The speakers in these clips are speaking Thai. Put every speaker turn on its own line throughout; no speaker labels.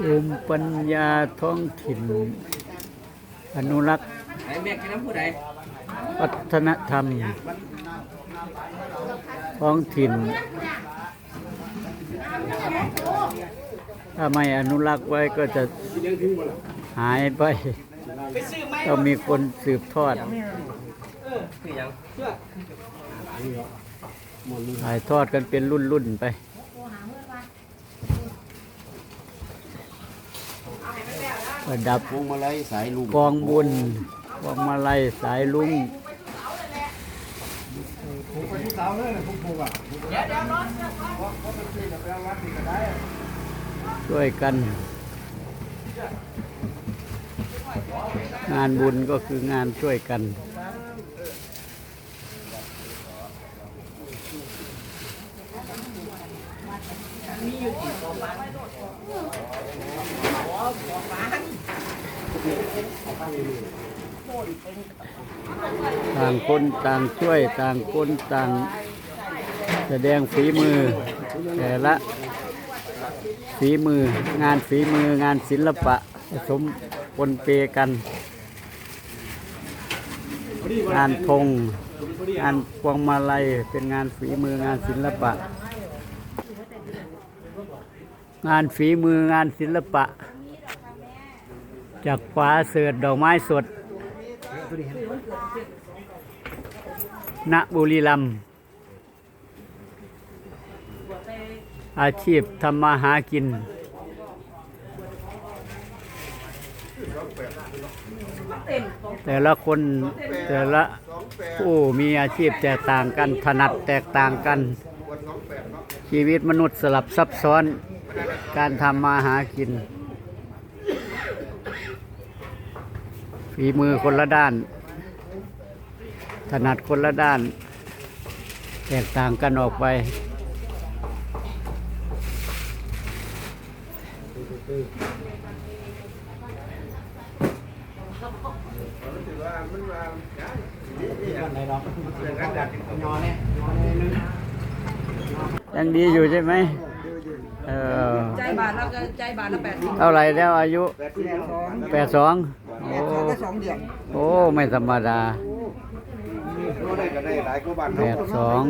ภูมิปัญญาท้องถิ่น อนุรักษ์
ไอ้แม่กินน้ำผู้ใด
วัฒนธรรม ท้องถิ่น ถ้าไม่อนุรักษ์ไว้ก็จะหายไป ต้องมีคนสืบทอดถ่ายทอดกันเป็นรุ่นรุ่นๆไป ประดับ
พวงมาลัยสายลุง
กองบุญกองมาลัยสายลุงช่วยกัน งานบุญก็คืองานช่วยกัน ต่างคนต่างช่วยต่างคนต่าง แสดงฝีมือ แต่ละฝีมืองานฝีมืองานศิลปะผสมปนเปกัน งานธงงานพวงมาลัยเป็นงานฝีมืองานศิลปะ งานฝีมืองานศิลปะ จากฟ้าเสือดอกไม้สดณบุรีรัมย์อาชีพทำมาหากิน แต่ละคนแต่ละผู้มีอาชีพแตกต่างกันถนัดแตกต่างกัน ชีวิตมนุษย์สลับซับซ้อนการทำมาหากิน ฝีมือคนละด้าน ถนัดคนละด้าน แตกต่างกันออกไป ยังดีอยู่ใช่ไหมเออ
ใจบาทแล้วก็ใจบาทละแปดสิบ
เท่าไหรแล้วอายุแปดสอง โอ้
ก็สองเดือน
โอ้ไม่ธรรมดา
ได้ก็ได้หลายกว่าบ้าน
แปดสอง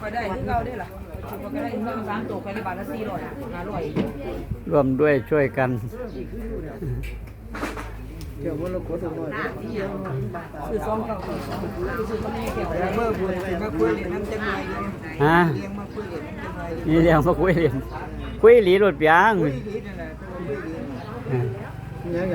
ก็ได้ที่เราได้ล่ะก็ได้เงินสามตัวไปในบาทละสี่ร้อยห้าร้อย
ร่วมด้วยช่วยกัน
คือสองเก้าคือสองคือก็ไม่เกี่ยวกับเมื่อบุญมาคุยเรียนน้ำจังไร
ฮะ
เลี้ยงมาคุยเรียนน้ำจังไร
นี่เรียงมาคุยเรียนคุยหลีรถเปียง
คุยดีนั่นแหละคุยดี